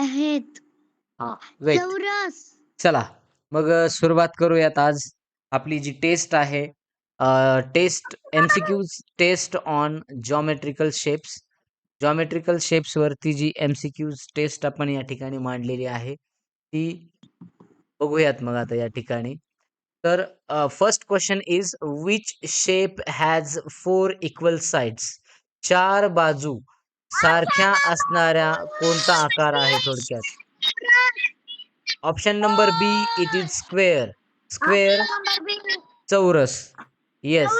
आहेत. वेट चौरस. चला मग अ, सुरुवात करूयात आज. आपली जी टेस्ट आहे test MCQs test on geometrical shapes geometrical shapes वरती जी एमसीक्यूज टेस्ट आपण या ठिकाणी मांडलेली आहे ती बघूयात मग आता या ठिकाणी. तर first question is which shape has four equal sides चार बाजू सारख्या असणाऱ्या कोणता आकार आहे थोडक्यात? Option number B it is square square चौरस. येस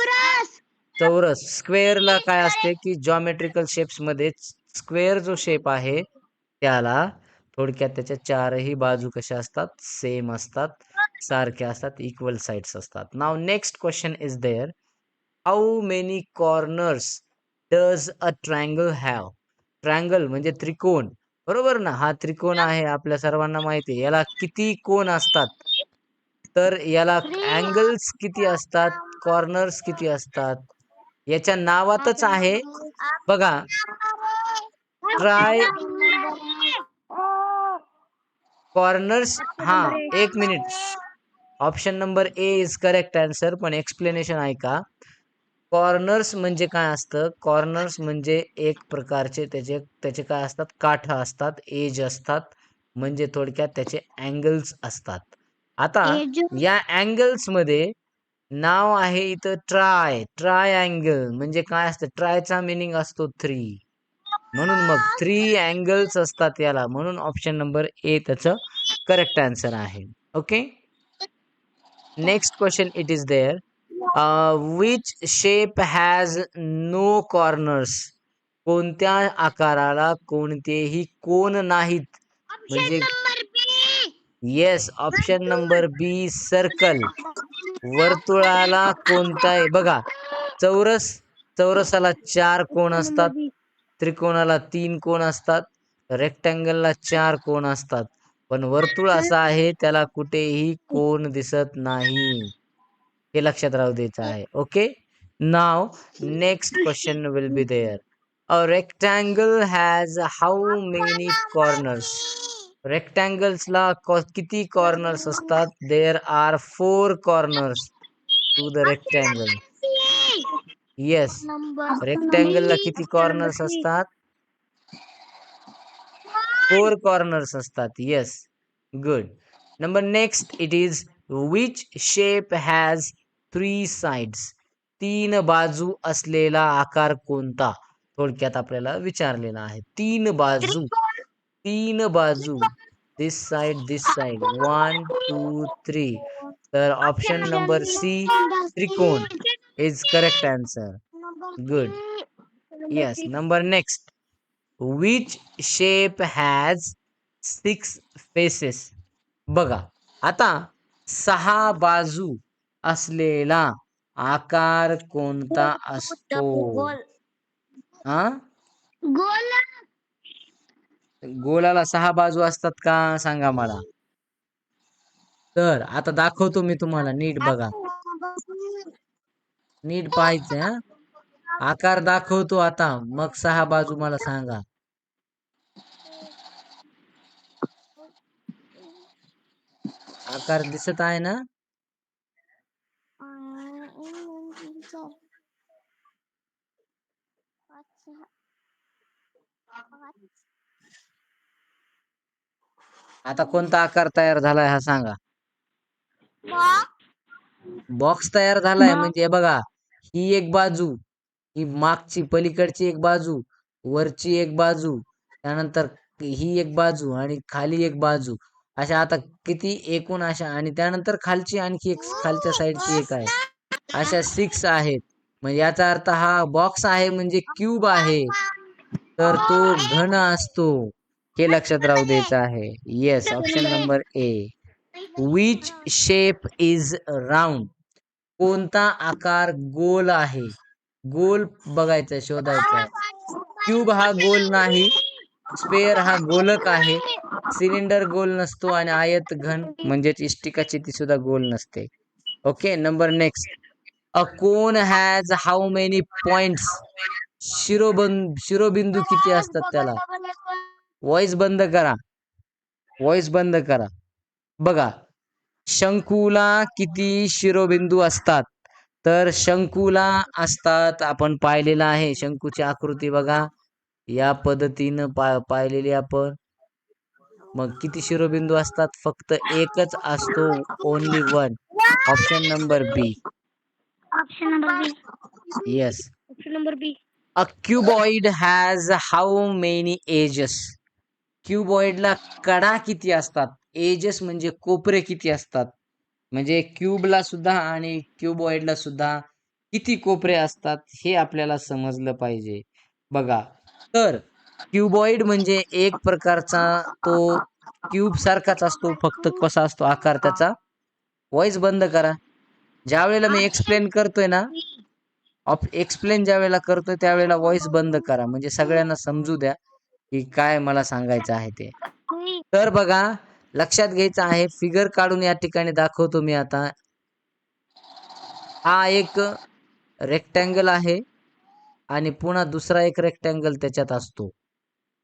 चौरस. स्क्वेअरला काय असते की जॉमेट्रिकल शेप्समध्ये स्क्वेअर जो शेप आहे त्याला थोडक्यात त्याच्या चारही बाजू कशा असतात? सेम असतात. सारख्या असतात. इक्वल साइड्स असतात. नाव next question is there how many corners does a triangle have triangle म्हणजे त्रिकोण. बरोबर ना? हा त्रिकोण आहे आपल्या सर्वांना माहिती आहे. याला किती कोण असतात? तर याला अँगल्स किती असतात? कॉर्नर्स किती असतात? याच्या नावातच आहे. बघा. ट्राय कॉर्नर्स हा एक minute. Option number A is correct answer पण एक्सप्लेनेशन ऐका. कॉर्नर्स म्हणजे काय असतं? कॉर्नर्स म्हणजे एक प्रकारचे त्याचे त्याचे काय असतात? काठ असतात एज असतात म्हणजे थोडक्यात त्याचे अँगल्स असतात. आता या अँगल्समध्ये नाव आहे इथं ट्राय ट्राय अँगल म्हणजे काय असतं? ट्रायचा मिनिंग असतो थ्री म्हणून मग थ्री अँगल्स असतात याला. म्हणून ऑप्शन नंबर ए त्याचं करेक्ट आन्सर आहे. Okay. Next question it is there which shape has no corners कोणत्या आकाराला कोणतेही कोण नाहीत? म्हणजे yes option number B circle वर्तुळाला कोणताही बघा चौरस चौरसाला चार कोण असतात. त्रिकोणाला तीन कोण असतात. रेक्टँगलला चार कोण असतात. पण वर्तुळ असा आहे त्याला कुठेही कोण दिसत नाही. हे लक्षात राहू द्यायचं आहे. Okay now next question will be there a rectangle has how many corners रेक्टँगल्सला किती कॉर्नर्स असतात? There are four corners to the rectangle yes रेक्टँगलला किती कॉर्नर्स असतात? फोर कॉर्नर्स असतात. Yes good number next it is which shape has three sides तीन बाजू असलेला आकार कोणता? थोडक्यात आपल्याला विचारलेला आहे. तीन बाजू. तीन बाजू. This side this side one two three तर ऑप्शन नंबर सी त्रिकोण. Is correct answer good Yes. Number next which shape has six faces बघा. आता सहा बाजू. असलेला आकार कोणता असतो? हा गोल. गोलाला सहा बाजू असतात का? सांगा मला. तर आता दाखवतो मी तुम्हाला नीट बघा. नीट पाहायचं हा? आकार दाखवतो आता. मग सहा बाजू मला सांगा. आकार दिसत आहे ना? आता कोणता आकार तयार झालाय हा सांगा. बॉक्स तयार झालाय म्हणजे बघा ही एक बाजू ही मागची पलीकडची एक बाजू वरची एक बाजू त्यानंतर ही एक बाजू आणि खाली एक बाजू. अशा आता किती एकूण अशा आणि त्यानंतर खालची आणखी एक खालच्या साईडची एक आहे. अशा सिक्स आहेत. म्हणजे याचा अर्थ हा बॉक्स आहे म्हणजे क्यूब आहे. तर तो घन असतो हे लक्षात राहू द्यायचं आहे. Yes option number A which shape is round कोणता आकार गोल आहे? गोल बघायचा शोधायचा क्यूब हा गोल नाही स्पेअर हा गोलक आहे. सिलेंडर गोल नसतो आणि आयत घन म्हणजेच इष्टिकाची ती सुद्धा गोल नसते. Okay number next a cone has how many points शिरोबंद शिरोबिंदू किती असतात त्याला? व्हॉइस बंद करा. व्हॉइस बंद करा. बघा शंकूला किती शिरोबिंदू असतात? तर शंकूला असतात आपण पाहिलेलं आहे शंकूची आकृती बघा. या पद्धतीनं पा पाहिलेली आपण. मग किती शिरोबिंदू असतात? फक्त एकच असतो only one option number B option number B yes option number B a cuboid has how many edges क्युबॉइडला कडा किती असतात? एजेस म्हणजे कोपरे किती असतात? म्हणजे क्यूबला सुद्धा आणि क्युबॉइडला सुद्धा किती कोपरे असतात हे आपल्याला समजलं पाहिजे. बघा तर क्युबॉइड म्हणजे एक प्रकारचा तो क्यूब सारखाच असतो फक्त कसा असतो आकार त्याचा? व्हॉइस बंद करा. ज्या वेळेला मी एक्सप्लेन करतोय ना एक्सप्लेन ज्या वेळेला करतो त्यावेळेला व्हॉइस बंद करा. म्हणजे सगळ्यांना समजू द्या की काय मला सांगायचं आहे ते. तर बघा लक्षात घ्यायचं आहे फिगर काढून या ठिकाणी दाखवतो मी आता. हा एक रेक्टँगल आहे आणि पुन्हा दुसरा एक रेक्टँगल त्याच्यात असतो.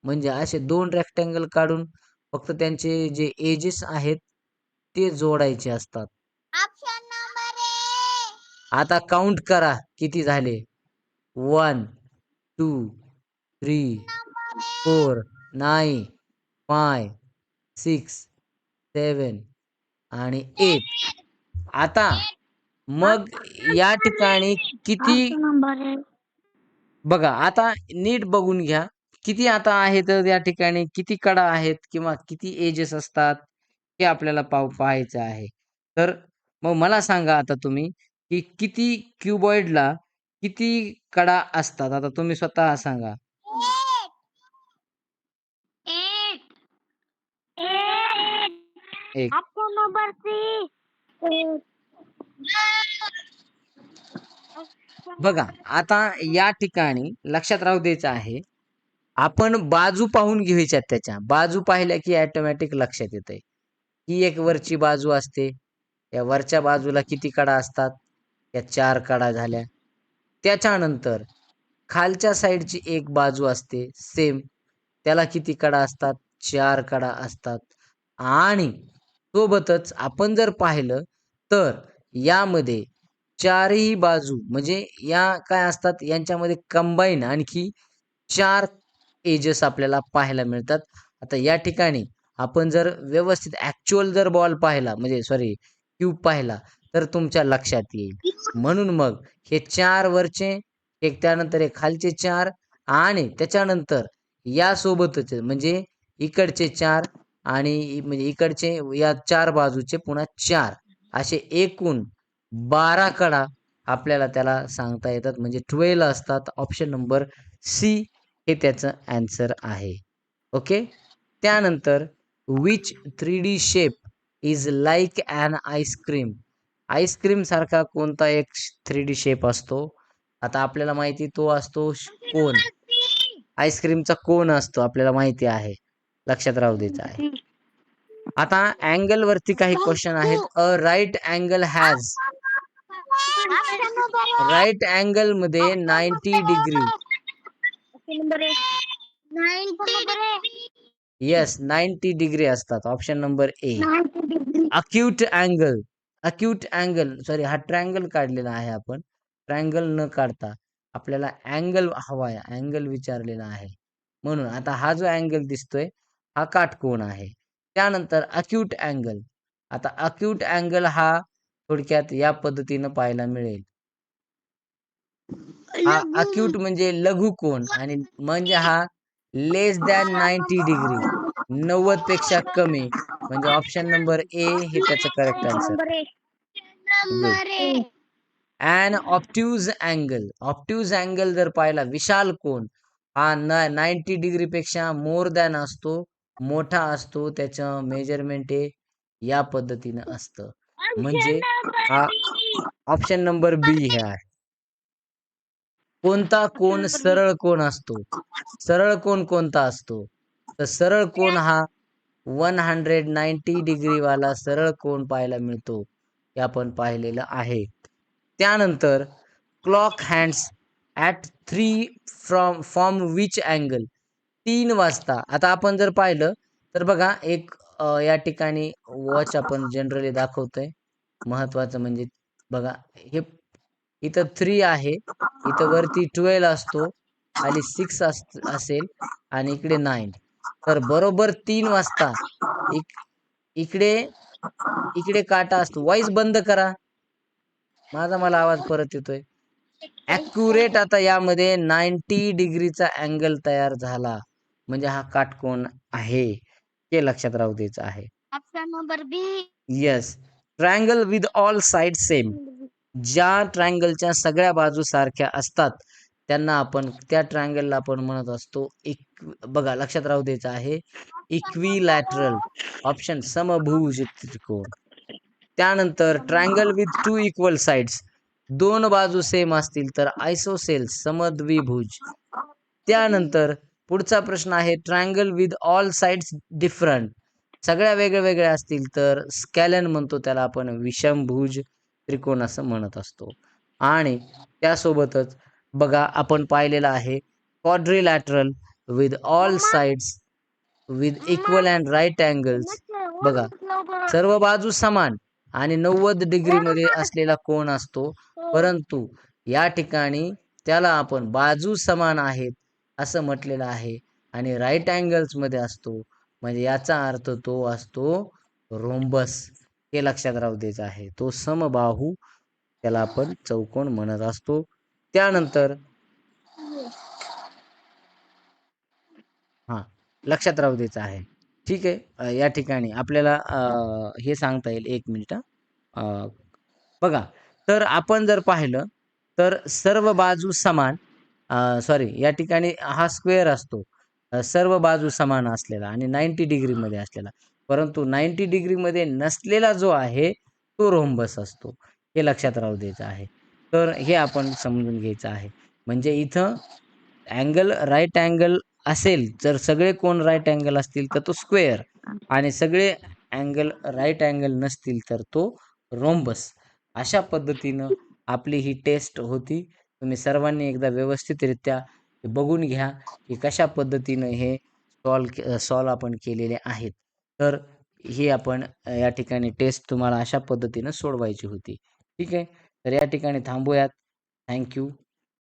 म्हणजे असे दोन रेक्टँगल काढून फक्त त्यांचे जे एजेस आहेत ते जोडायचे असतात. आता काउंट करा. किती झाले? One two three four nine five six seven आणि एट आता मग या ठिकाणी किती बघा आता नीट बघून घ्या. किती आता आहेत या ठिकाणी? किती कडा आहेत किंवा किती एजेस असतात हे आपल्याला पाव पाहायचं आहे. तर मग मला सांगा आता तुम्ही की किती क्युबॉइडला किती कडा असतात? आता तुम्ही स्वतः सांगा. एक. नंबर बघा आता या ठिकाणी लक्षात राहू द्यायचं आहे. आपण बाजू पाहून घ्यायच्यात त्याच्या. बाजू पाहिल्या की ऑटोमॅटिक लक्षात येते ही एक वरची बाजू असते. या वरच्या बाजूला किती कडा असतात? या चार कडा झाल्या. त्याच्यानंतर खालच्या साईडची एक बाजू असते सेम त्याला किती कडा असतात? चार कडा असतात. आणि सोबतच आपण जर पाहिलं तर यामध्ये चारही बाजू म्हणजे या काय असतात? यांच्यामध्ये कंबाईन आणखी चार एजेस आपल्याला पाहायला मिळतात. आता या ठिकाणी आपण जर व्यवस्थित ऍक्च्युअल जर बॉल पाहिला म्हणजे सॉरी क्यूब पाहिला तर तुमच्या लक्षात येईल. म्हणून मग हे चार वरचे एक त्यानंतर हे खालचे चार आणि त्याच्यानंतर या सोबतच म्हणजे इकडचे चार आणि म्हणजे इकडचे या चार बाजूचे पुन्हा चार असे एकूण बारा कडा आपल्याला त्याला सांगता येतात. म्हणजे ट्वेल्व असतात. ऑप्शन नंबर सी हे त्याचं अँसर आहे. ओके त्यानंतर which three D shape is like an ice cream ice cream सारखा कोणता एक थ्री डी शेप असतो? आता आपल्याला माहिती तो असतो कोन आईस्क्रीमचा कोन असतो आपल्याला माहिती आहे. लक्षात राहू द्यायचं आहे. आता अँगल वरती काही क्वेश्चन आहेत. A right angle has right अँगलमध्ये ninety degree yes ninety degree असतात. Option number A acute angle acute angle sorry हा ट्रँगल काढलेला आहे आपण. ट्रँगल न काढता आपल्याला अँगल हवा आहे अँगल विचारलेला आहे. म्हणून आता हा जो अँगल दिसतोय हा काटकोण आहे. त्यानंतर अक्यूट अँगल आता अक्यूट अँगल हा थोडक्यात या पद्धतीनं पाहायला मिळेल. हा अक्यूट म्हणजे लघु कोण आणि म्हणजे हा लेस दॅन नाईन्टी डिग्री नव्वदपेक्षा कमी. म्हणजे ऑप्शन नंबर ए हे त्याचं correct answer and obtuse angle obtuse angle जर पाहिला विशाल कोन? हा नाईन्टी डिग्री पेक्षा मोर दॅन असतो मोठा असतो त्याचं मेजरमेंट हे या पद्धतीनं असतं. म्हणजे हा ऑप्शन नंबर बी हे आहे. कोणता कोण सरळ कोण असतो? सरळ कोण कोणता असतो? तर सरळ कोण हा वन हंड्रेड नाईन्टी डिग्री वाला सरळ कोण पाहायला मिळतो हे आपण पाहिलेलं आहे. त्यानंतर clock hands at three from from which angle तीन वाजता. आता आपण जर पाहिलं तर बघा एक या ठिकाणी वॉच आपण जनरली दाखवतोय. महत्वाचं म्हणजे बघा हे इथं थ्री आहे इथं वरती ट्वेल्व असतो खाली सिक्स अस असेल आणि इकडे नाईन तर बरोबर तीन वाजता इक इकडे इकडे काटा असतो. वॉइस बंद करा. माझा मला आवाज परत येतोय. ॲक्युरेट आता यामध्ये नाईन्टी डिग्रीचा अँगल तयार झाला. म्हणजे हा काटकोन आहे. हे लक्षात राहू द्यायचं आहे. Option number B yes triangle with all side same ज्या ट्रायंगलच्या सगळ्या बाजू सारख्या असतात. त्यांना आपण त्या ट्रायंगलला आपण म्हणत असतो एक बघा लक्षात राहू द्यायचं आहे. इक्विलॅटरल ऑप्शन समभुज त्रिकोण त्यानंतर triangle with two equal sides दोन बाजू सेम असतील तर आयसोसेल समद्विभुज. त्यानंतर पुढचा प्रश्न आहे triangle with all sides different सगळ्या वेगळ्या वेगळ्या असतील तर स्कॅलन म्हणतो त्याला आपण विषमभुज त्रिकोण असं म्हणत असतो. आणि त्यासोबतच बघा आपण पाहिलेलं आहे quadrilateral with all sides with equal and right angles बघा सर्व बाजू समान आणि नव्वद डिग्री मध्ये असलेला कोण असतो. परंतु या ठिकाणी त्याला आपण बाजू समान आहेत असं म्हटलेलं आहे आणि राईट अँगल्समध्ये असतो. म्हणजे याचा अर्थ तो असतो रोम्बस हे लक्षात राहू द्यायचं आहे. तो समबाहू त्याला आपण चौकोन म्हणत असतो. त्यानंतर हा. लक्षात राहू द्यायचं आहे. ठीक आहे. या ठिकाणी आपल्याला हे सांगता येईल एक मिनिट बघा तर आपण जर पाहिलं तर सर्व बाजू समान सॉरी या ठिकाणी हा स्क्वेअर असतो. सर्व बाजू समान असलेला आणि नाईन्टी डिग्रीमध्ये असलेला. परंतु नाईन्टी डिग्रीमध्ये नसलेला जो आहे तो रोम्बस असतो. हे लक्षात राहू द्यायचं आहे. तर हे आपण समजून घ्यायचं आहे. म्हणजे इथं अँगल राईट अँगल असेल जर सगळे कोण राईट अँगल असतील तर तो स्क्वेअर आणि सगळे अँगल राईट अँगल नसतील तर तो रोम्बस अशा पद्धतीनं आपली ही टेस्ट होती. तुम्ही सर्वांनी एकदा व्यवस्थितरित्या बघून घ्या की कशा पद्धतीनं हे सॉल्व सॉल्व आपण केलेले आहेत. तर ही आपण या ठिकाणी टेस्ट तुम्हाला अशा पद्धतीनं सोडवायची होती. ठीक आहे? तर या ठिकाणी थांबूयात. थँक्यू